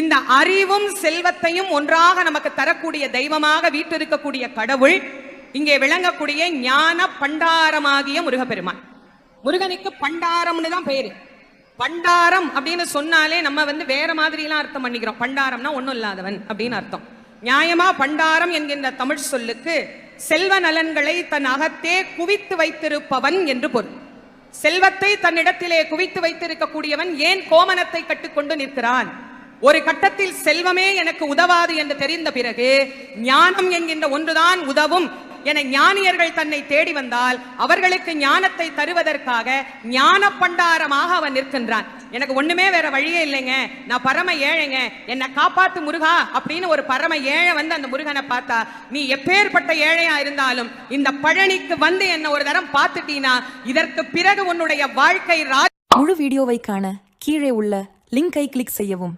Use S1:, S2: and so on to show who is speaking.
S1: இந்த அறிவும் செல்வத்தையும் ஒன்றாக நமக்கு தரக்கூடிய தெய்வமாக வீட்டிருக்கக்கூடிய கடவுள் இங்கே விளங்கக்கூடிய ஞான பண்டாரமாகிய முருகப்பெருமான். முருகனுக்கு பண்டாரம்னு தான் பேரு. பண்டாரம் அப்படின்னு சொன்னாலே நம்ம வந்து வேற மாதிரிலாம் அர்த்தம் பண்ணிக்கிறோம். பண்டாரம்னா ஒண்ணும் இல்லாதவன் அப்படின்னு அர்த்தம். நியாயமா பண்டாரம் என்கின்ற தமிழ் சொல்லுக்கு செல்வ நலன்களை தன் அகத்தே குவித்து வைத்திருப்பவன் என்று பொருள். செல்வத்தை தன்னிடத்திலே குவித்து வைத்திருக்கக்கூடியவன் ஏன் கோமனத்தை கட்டுக்கொண்டு நிற்கிறான்? ஒரு கட்டத்தில் செல்வமே எனக்கு உதவாது என்று தெரிந்த பிறகு ஞானம் என்கின்ற ஒன்றுதான் உதவும் என ஞானியர்கள் தன்னை தேடி வந்தால் அவர்களுக்கு ஞானத்தை தருவதற்காக ஞான பண்டாரமாக அவன் நிற்கின்றான். எனக்கு ஒண்ணுமே வேற வழியே இல்லைங்க. நான் பரம ஏழைங்க. என்னை காப்பாத்து முருகா அப்படின்னு ஒரு பரம ஏழை வந்து அந்த முருகனை பார்த்தா நீ எப்பேற்பட்ட ஏழையா இருந்தாலும் இந்த பழனிக்கு வந்து என்ன ஒரு தரம் பார்த்துட்டீனா இதற்கு பிறகு உன்னுடைய வாழ்க்கை ரா
S2: முழு வீடியோவை காண கீழே உள்ள லிங்கை கிளிக் செய்யவும்.